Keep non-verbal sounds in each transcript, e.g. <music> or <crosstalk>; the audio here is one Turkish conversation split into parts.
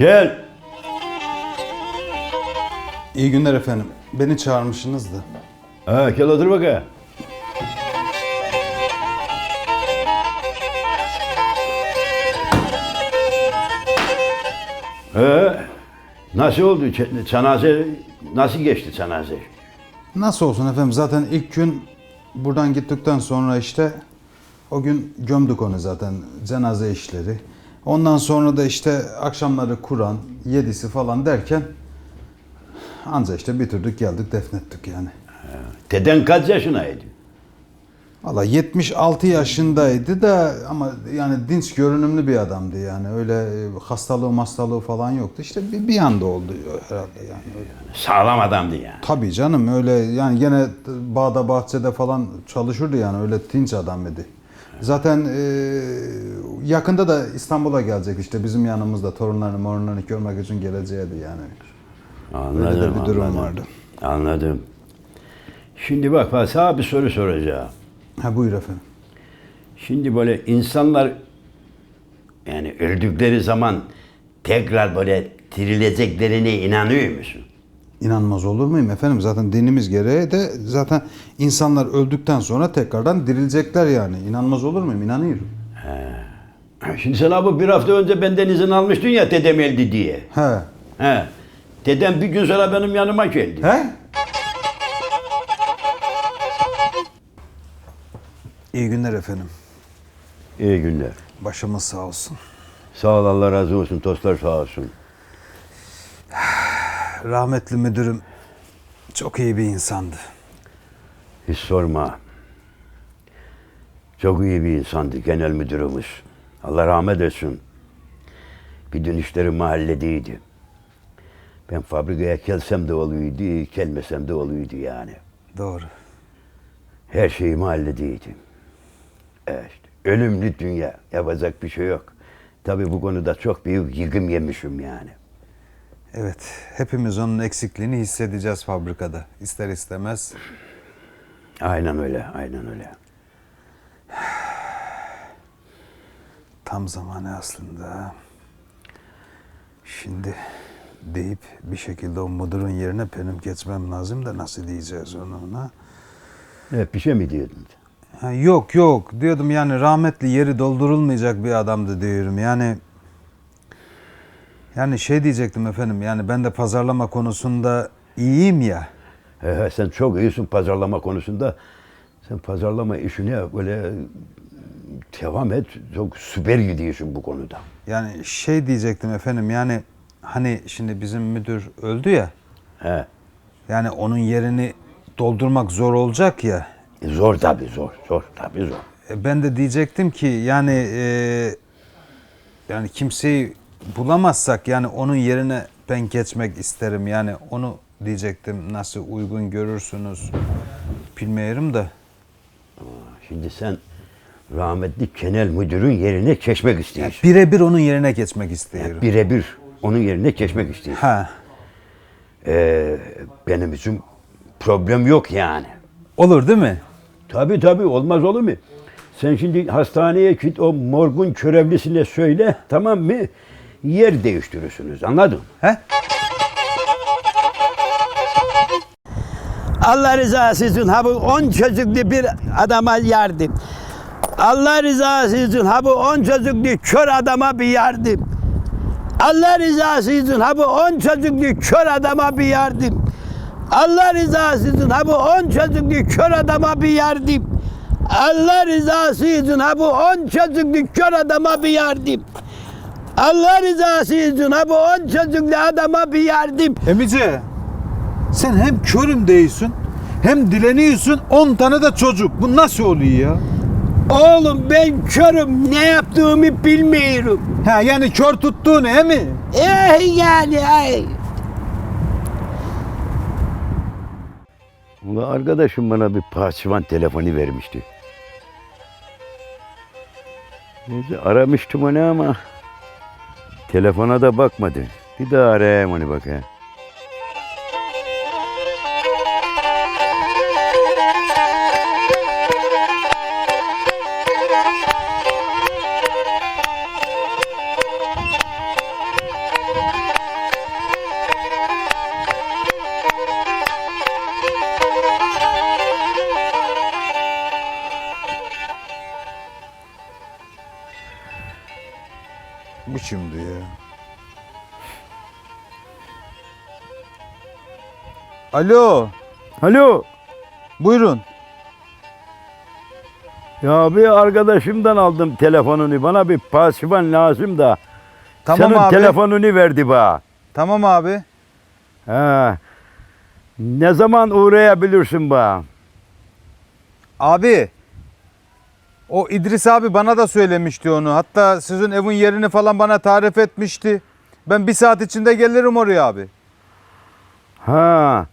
Gel. İyi günler efendim. Beni çağırmışsınız da. Ha, gel otur bakayım. Ee, nasıl oldu? Ç- Cenaze nasıl geçti cenaze? Nasıl olsun efendim zaten ilk gün buradan gittikten sonra işte o gün gömdük onu zaten cenaze işleri. Ondan sonra da işte akşamları Kur'an, yedisi falan derken anca işte bitirdik geldik defnettik yani. Deden kaç yaşındaydı? Valla 76 yaşındaydı da ama yani dinç görünümlü bir adamdı yani öyle e, hastalığı hastalığı falan yoktu işte bir, bir anda oldu herhalde yani. Sağlam adamdı yani. Tabii canım öyle yani gene bağda bahçede falan çalışırdı yani öyle dinç adam idi. Zaten e, yakında da İstanbul'a gelecek işte bizim yanımızda torunlarını morunlarını görmek için geleceğiydi yani. Anladım, Öyle de bir durum anladım. vardı. Anladım. Şimdi bak ben sana bir soru soracağım. Ha buyur efendim. Şimdi böyle insanlar yani öldükleri zaman tekrar böyle dirileceklerine inanıyor musun? İnanmaz olur muyum efendim? Zaten dinimiz gereği de zaten insanlar öldükten sonra tekrardan dirilecekler yani. İnanmaz olur muyum? İnanıyorum. Şimdi sen abi bir hafta önce benden izin almıştın ya dedem öldü diye. He. He. Dedem bir gün sonra benim yanıma geldi. He? İyi günler efendim. İyi günler. Başımız sağ olsun. Sağ ol Allah razı olsun. Tostlar sağ olsun. Rahmetli müdürüm çok iyi bir insandı. Hiç sorma. Çok iyi bir insandı genel müdürümüz. Allah rahmet etsin. Bir dönüşleri mahalledeydi. Ben fabrikaya gelsem de oluyordu, gelmesem de oluyordu yani. Doğru. Her şey mahalledeydi. Evet, ölümlü dünya. Yapacak bir şey yok. Tabii bu konuda çok büyük yıkım yemişim yani. Evet, hepimiz onun eksikliğini hissedeceğiz fabrikada. İster istemez. Aynen öyle, aynen öyle. Tam zamanı aslında. Şimdi deyip bir şekilde o müdürün yerine benim geçmem lazım da nasıl diyeceğiz onu ona? Evet, bir şey mi diyordun? Ha, yok yok diyordum yani rahmetli yeri doldurulmayacak bir adamdı diyorum yani. Yani şey diyecektim efendim yani ben de pazarlama konusunda iyiyim ya. He, sen çok iyisin pazarlama konusunda. Sen pazarlama işine böyle devam et. Çok süper gidiyorsun bu konuda. Yani şey diyecektim efendim yani hani şimdi bizim müdür öldü ya. He. Yani onun yerini doldurmak zor olacak ya. E, Zor tabii zor, zor tabii zor. E, Ben de diyecektim ki yani e, yani kimseyi bulamazsak yani onun yerine ben geçmek isterim. Yani onu diyecektim nasıl uygun görürsünüz bilmiyorum da. Şimdi sen rahmetli genel müdürün yerine geçmek istiyorsun. Birebir onun yerine geçmek istiyorum. Birebir onun yerine geçmek istiyorsun. Ha. Ee, benim için problem yok yani. Olur değil mi? Tabii tabii olmaz olur mu? Sen şimdi hastaneye git o morgun körevlisine söyle tamam mı? Yer değiştirirsiniz anladın? He? Allah rızası için ha bu 10 çocuklu bir adama yardım. Allah rızası için ha bu 10 çocuklu kör adama bir yardım. Allah rızası için ha bu 10 çocuklu kör adama bir yardım. Allah rızası için ha bu 10 çocuklu kör adama bir yardım. Allah rızası için ha bu 10 çocuklu kör adama bir yardım. Allah rızası için ha bu 10 çocuklu adama bir yardım. Emice sen hem körüm değilsin hem dileniyorsun 10 tane de çocuk. Bu nasıl oluyor ya? Oğlum ben körüm ne yaptığımı bilmiyorum. Ha yani kör tuttuğun he mi? Eh yani ay. Arkadaşım bana bir parçıvan telefonu vermişti. Neyse aramıştım onu ama telefona da bakmadı. Bir daha arayayım onu bakayım. Alo. Alo. Buyurun. Ya bir arkadaşımdan aldım telefonunu. Bana bir pasivan lazım da. Tamam Senin abi. telefonunu verdi bana. Tamam abi. Ha. Ne zaman uğrayabilirsin bana? Abi. O İdris abi bana da söylemişti onu. Hatta sizin evin yerini falan bana tarif etmişti. Ben bir saat içinde gelirim oraya abi. Ha.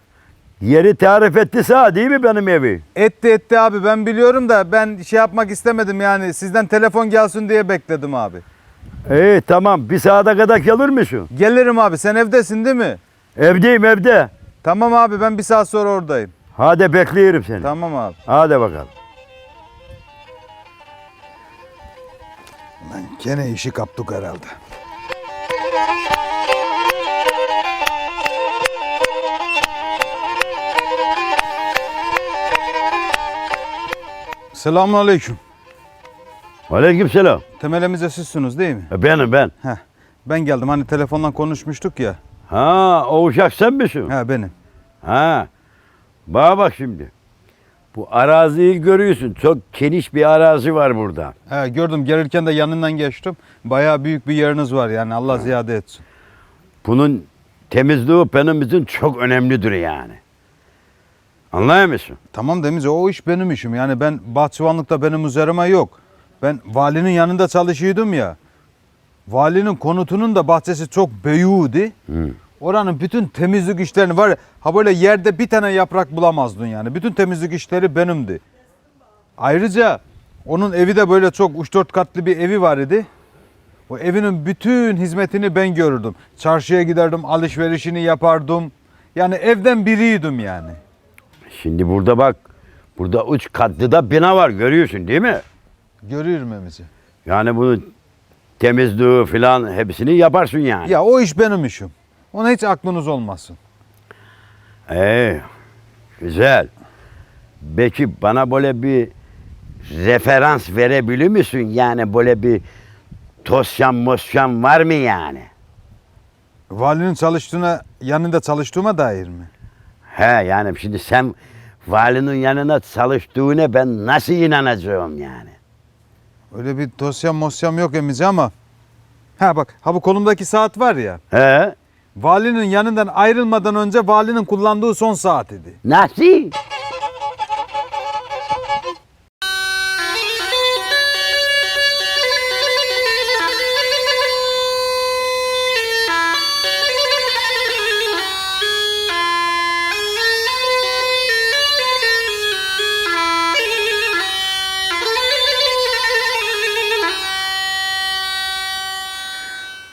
Yeri tarif etti sağ değil mi benim evi? Etti etti abi ben biliyorum da ben şey yapmak istemedim yani sizden telefon gelsin diye bekledim abi. İyi tamam. Bir saate kadar gelir misin? Gelirim abi sen evdesin değil mi? Evdeyim evde. Tamam abi ben bir saat sonra oradayım. Hadi bekliyorum seni. Tamam abi. Hadi bakalım. Lan gene işi kaptık herhalde. Selamun aleyküm. Aleykümselam. Temelimize sizsiniz değil mi? Benim ben. Heh. Ben geldim hani telefondan konuşmuştuk ya. Ha o uşak sen misin? He benim. Ha. Bana bak şimdi. Bu araziyi görüyorsun. Çok geniş bir arazi var burada. He gördüm gelirken de yanından geçtim. Bayağı büyük bir yeriniz var yani Allah ziyade etsin. Bunun temizliği benim için çok önemlidir yani. Anlıyor musun? Tamam Demiz o iş benim işim. Yani ben bahçıvanlıkta benim üzerime yok. Ben valinin yanında çalışıyordum ya. Valinin konutunun da bahçesi çok büyüğüydü. Hı. Oranın bütün temizlik işlerini var ya, ha böyle yerde bir tane yaprak bulamazdın yani. Bütün temizlik işleri benimdi. Ayrıca onun evi de böyle çok 3-4 katlı bir evi var idi. O evinin bütün hizmetini ben görürdüm. Çarşıya giderdim, alışverişini yapardım. Yani evden biriydim yani. Şimdi burada bak. Burada üç katlı da bina var görüyorsun değil mi? Görüyorum emizi. Yani bunu temizliği falan hepsini yaparsın yani. Ya o iş benim işim. Ona hiç aklınız olmasın. Ee, güzel. Peki bana böyle bir referans verebilir misin? Yani böyle bir tosyan mosyan var mı yani? Valinin çalıştığına, yanında çalıştığıma dair mi? He yani şimdi sen valinin yanına çalıştığına ben nasıl inanacağım yani? Öyle bir dosyam mosyam yok emizi ama. Ha bak, ha bu kolumdaki saat var ya. He? Valinin yanından ayrılmadan önce valinin kullandığı son saat idi. Nasıl?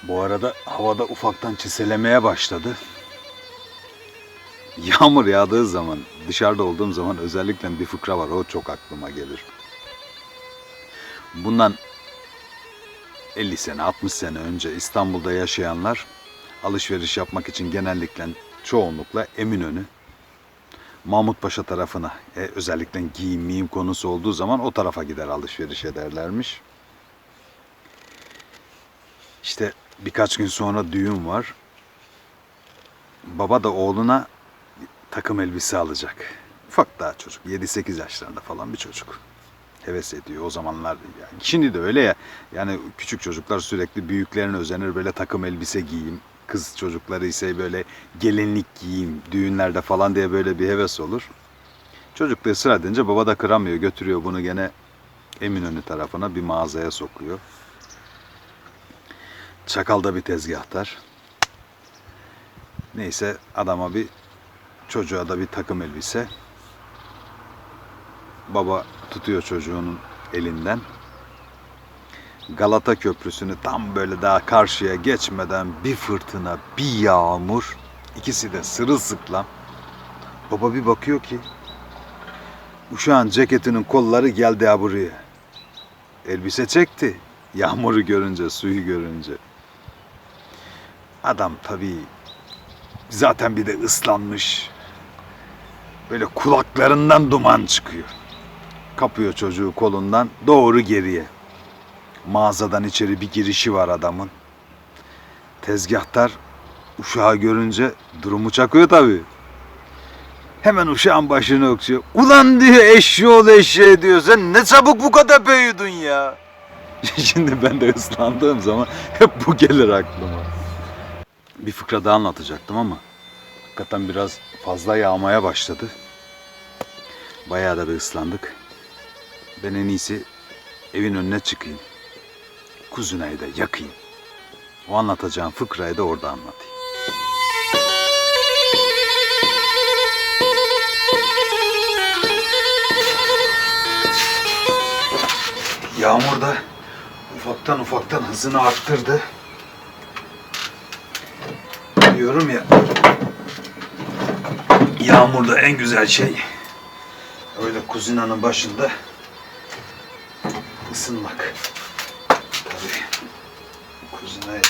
Bu arada havada ufaktan çiselemeye başladı. Yağmur yağdığı zaman, dışarıda olduğum zaman özellikle bir fıkra var. O çok aklıma gelir. Bundan 50 sene, 60 sene önce İstanbul'da yaşayanlar alışveriş yapmak için genellikle çoğunlukla Eminönü, Mahmutpaşa tarafına, e, özellikle giyim miyim konusu olduğu zaman o tarafa gider alışveriş ederlermiş. İşte birkaç gün sonra düğün var. Baba da oğluna takım elbise alacak. Ufak daha çocuk. 7-8 yaşlarında falan bir çocuk. Heves ediyor o zamanlar. Yani şimdi de öyle ya. Yani küçük çocuklar sürekli büyüklerine özenir böyle takım elbise giyeyim. Kız çocukları ise böyle gelinlik giyeyim düğünlerde falan diye böyle bir heves olur. Çocuk da ısrar edince baba da kıramıyor. Götürüyor bunu gene Eminönü tarafına bir mağazaya sokuyor. Çakal'da bir tezgahtar. Neyse adama bir çocuğa da bir takım elbise. Baba tutuyor çocuğunun elinden. Galata Köprüsü'nü tam böyle daha karşıya geçmeden bir fırtına, bir yağmur. ikisi de sırılsıklam. Baba bir bakıyor ki uşağın ceketinin kolları geldi ha buraya. Elbise çekti. Yağmuru görünce, suyu görünce. Adam tabii zaten bir de ıslanmış. Böyle kulaklarından duman çıkıyor. Kapıyor çocuğu kolundan doğru geriye. Mağazadan içeri bir girişi var adamın. Tezgahtar uşağı görünce durumu çakıyor tabii. Hemen uşağın başını okşuyor. Ulan diyor eşeğoğlu eşeğe diyor. Sen ne çabuk bu kadar büyüdün ya. <laughs> Şimdi ben de ıslandığım zaman hep bu gelir aklıma. Bir fıkra daha anlatacaktım ama hakikaten biraz fazla yağmaya başladı. Bayağı da bir ıslandık. Ben en iyisi evin önüne çıkayım. Kuzunayı da yakayım. O anlatacağım fıkrayı da orada anlatayım. Yağmur da ufaktan ufaktan hızını arttırdı. Diyorum ya. Yağmurda en güzel şey öyle kuzinanın başında ısınmak. Tabii kuzinayı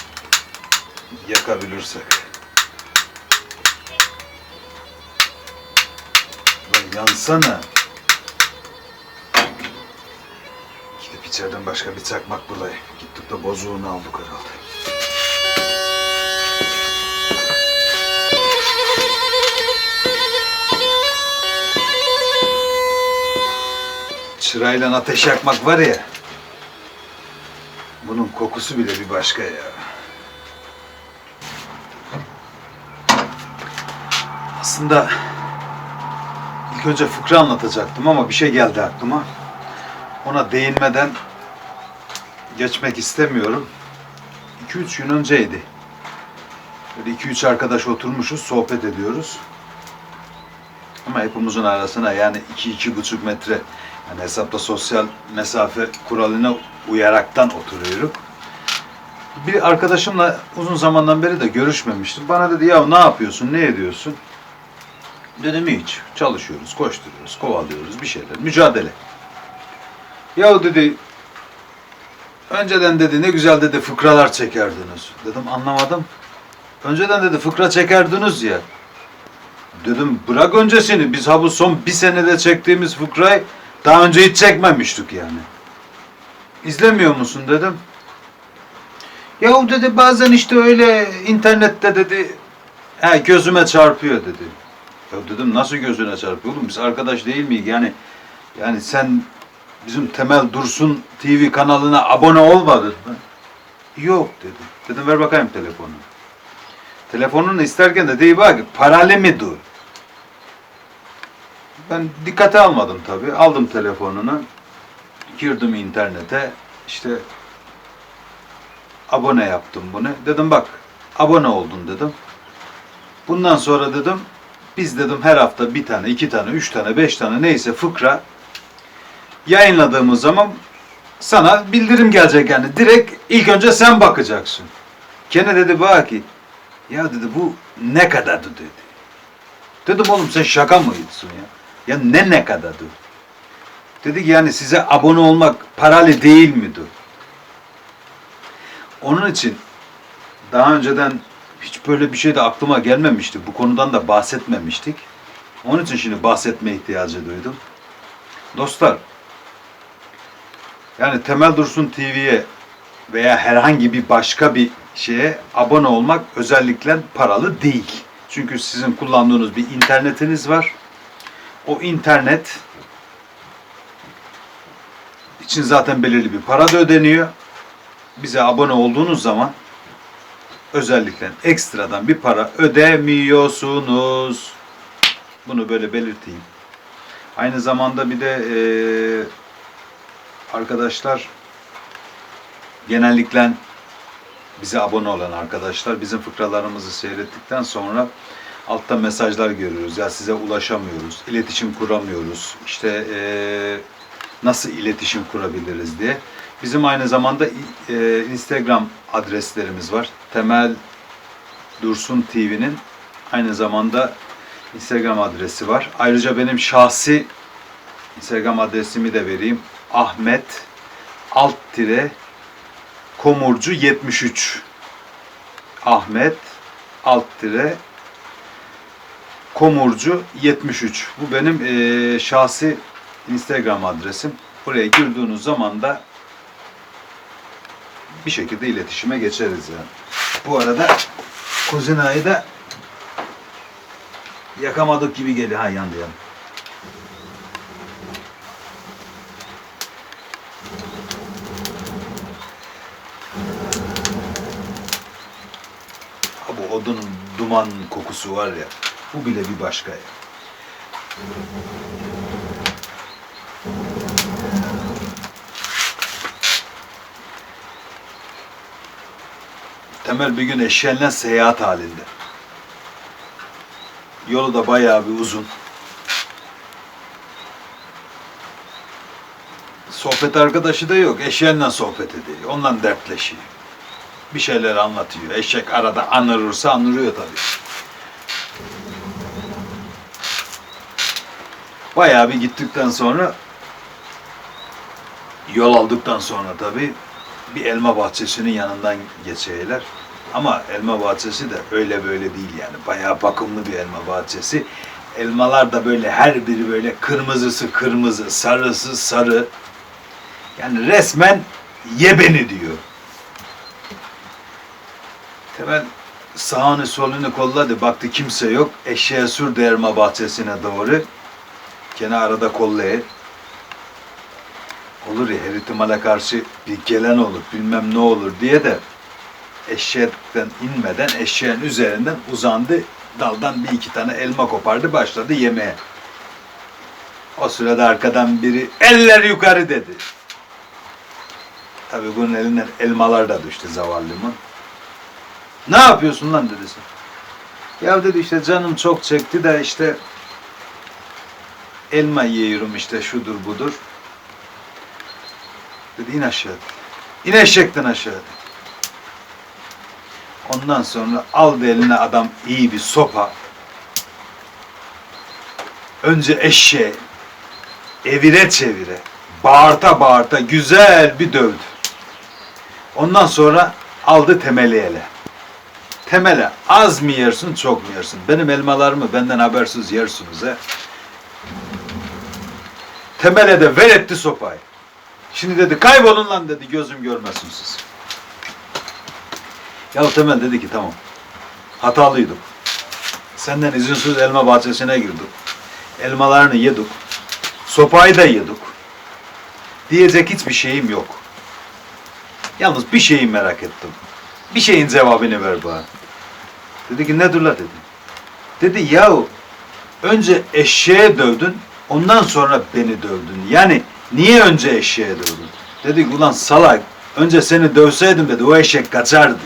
yakabilirsek. Lan yansana. Gidip içeriden başka bir çakmak bulayım. Gittik de bozuğunu aldık herhalde. Çırayla ateş yakmak var ya. Bunun kokusu bile bir başka ya. Aslında ilk önce fıkra anlatacaktım ama bir şey geldi aklıma. Ona değinmeden geçmek istemiyorum. 2-3 gün önceydi. Böyle 2-3 arkadaş oturmuşuz, sohbet ediyoruz. Ama hepimizin arasına yani 2-2,5 metre yani hesapta sosyal mesafe kuralına uyaraktan oturuyoruz. Bir arkadaşımla uzun zamandan beri de görüşmemiştim. Bana dedi ya ne yapıyorsun, ne ediyorsun? Dedim hiç. Çalışıyoruz, koşturuyoruz, kovalıyoruz bir şeyler. Mücadele. Ya dedi önceden dedi ne güzel dedi fıkralar çekerdiniz. Dedim anlamadım. Önceden dedi fıkra çekerdiniz ya. Dedim bırak öncesini biz ha bu son bir senede çektiğimiz fıkrayı daha önce hiç çekmemiştik yani. İzlemiyor musun dedim. Ya dedi bazen işte öyle internette dedi he, gözüme çarpıyor dedi. Ya dedim nasıl gözüne çarpıyor oğlum biz arkadaş değil miyiz yani yani sen bizim Temel Dursun TV kanalına abone olmadın mı? Yok dedi. Dedim ver bakayım telefonu. Telefonunu isterken de değil bak paralı mı dur? Ben dikkate almadım tabii. Aldım telefonunu. Girdim internete. İşte abone yaptım bunu. Dedim bak abone oldun dedim. Bundan sonra dedim biz dedim her hafta bir tane, iki tane, üç tane, beş tane neyse fıkra yayınladığımız zaman sana bildirim gelecek yani. Direkt ilk önce sen bakacaksın. Gene dedi bana ki ya dedi bu ne kadardı dedi. Dedim oğlum sen şaka mı ediyorsun ya? Ya ne ne kadardı? Dedi ki yani size abone olmak paralı değil midir? Onun için daha önceden hiç böyle bir şey de aklıma gelmemişti. Bu konudan da bahsetmemiştik. Onun için şimdi bahsetme ihtiyacı duydum. Dostlar, yani Temel Dursun TV'ye veya herhangi bir başka bir şeye abone olmak özellikle paralı değil. Çünkü sizin kullandığınız bir internetiniz var. O internet için zaten belirli bir para da ödeniyor. Bize abone olduğunuz zaman özellikle ekstradan bir para ödemiyorsunuz. Bunu böyle belirteyim. Aynı zamanda bir de eee arkadaşlar genellikle bize abone olan arkadaşlar bizim fıkralarımızı seyrettikten sonra altta mesajlar görüyoruz. Ya size ulaşamıyoruz, iletişim kuramıyoruz. İşte eee, nasıl iletişim kurabiliriz diye. Bizim aynı zamanda eee, Instagram adreslerimiz var. Temel Dursun TV'nin aynı zamanda Instagram adresi var. Ayrıca benim şahsi Instagram adresimi de vereyim. Ahmet alt tire komurcu 73 Ahmet alt tire komurcu 73 bu benim eee, şahsi Instagram adresim. Buraya girdiğiniz zaman da bir şekilde iletişime geçeriz yani. Bu arada kuzinayı da Yakamadık gibi geliyor. Ha yandı yandı. Bu odunun duman kokusu var ya. Bu bile bir başka. Temel bir gün eşeğinle seyahat halinde. Yolu da bayağı bir uzun. Sohbet arkadaşı da yok. Eşeğinle sohbet ediyor. Onunla dertleşiyor. Bir şeyler anlatıyor. Eşek arada anırırsa anırıyor tabii. Bayağı bir gittikten sonra yol aldıktan sonra tabii bir elma bahçesinin yanından geçeyler. Ama elma bahçesi de öyle böyle değil yani. Bayağı bakımlı bir elma bahçesi. Elmalar da böyle her biri böyle kırmızısı kırmızı, sarısı sarı. Yani resmen ye beni diyor. Temel sağını solunu kolladı. Baktı kimse yok. Eşeğe sürdü elma bahçesine doğru. Gene arada kollayı. Olur ya her ihtimale karşı bir gelen olur bilmem ne olur diye de eşeğden inmeden eşeğin üzerinden uzandı. Daldan bir iki tane elma kopardı başladı yemeye. O sırada arkadan biri eller yukarı dedi. Tabii bunun elinden elmalar da düştü zavallımın. Ne yapıyorsun lan dedi sen. Ya dedi işte canım çok çekti de işte elma yiyorum işte şudur budur. Dedi in aşağı. İn eşekten aşağı. Ondan sonra aldı eline adam iyi bir sopa. Önce eşeğe evire çevire bağırta bağırta güzel bir dövdü. Ondan sonra aldı temeli ele. Temele az mı yersin çok mu yersin? Benim elmalarımı benden habersiz yersiniz he. Temele de ver etti sopayı. Şimdi dedi kaybolun lan dedi gözüm görmesin siz. Ya Temel dedi ki tamam. Hatalıydım. Senden izinsiz elma bahçesine girdik. Elmalarını yedik. Sopayı da yedik. Diyecek hiçbir şeyim yok. Yalnız bir şeyi merak ettim. Bir şeyin cevabını ver bana. Dedi ki nedir la dedi. Dedi yahu önce eşeğe dövdün ondan sonra beni dövdün. Yani niye önce eşeğe dövdün? Dedik ulan salak önce seni dövseydim dedi o eşek kaçardı.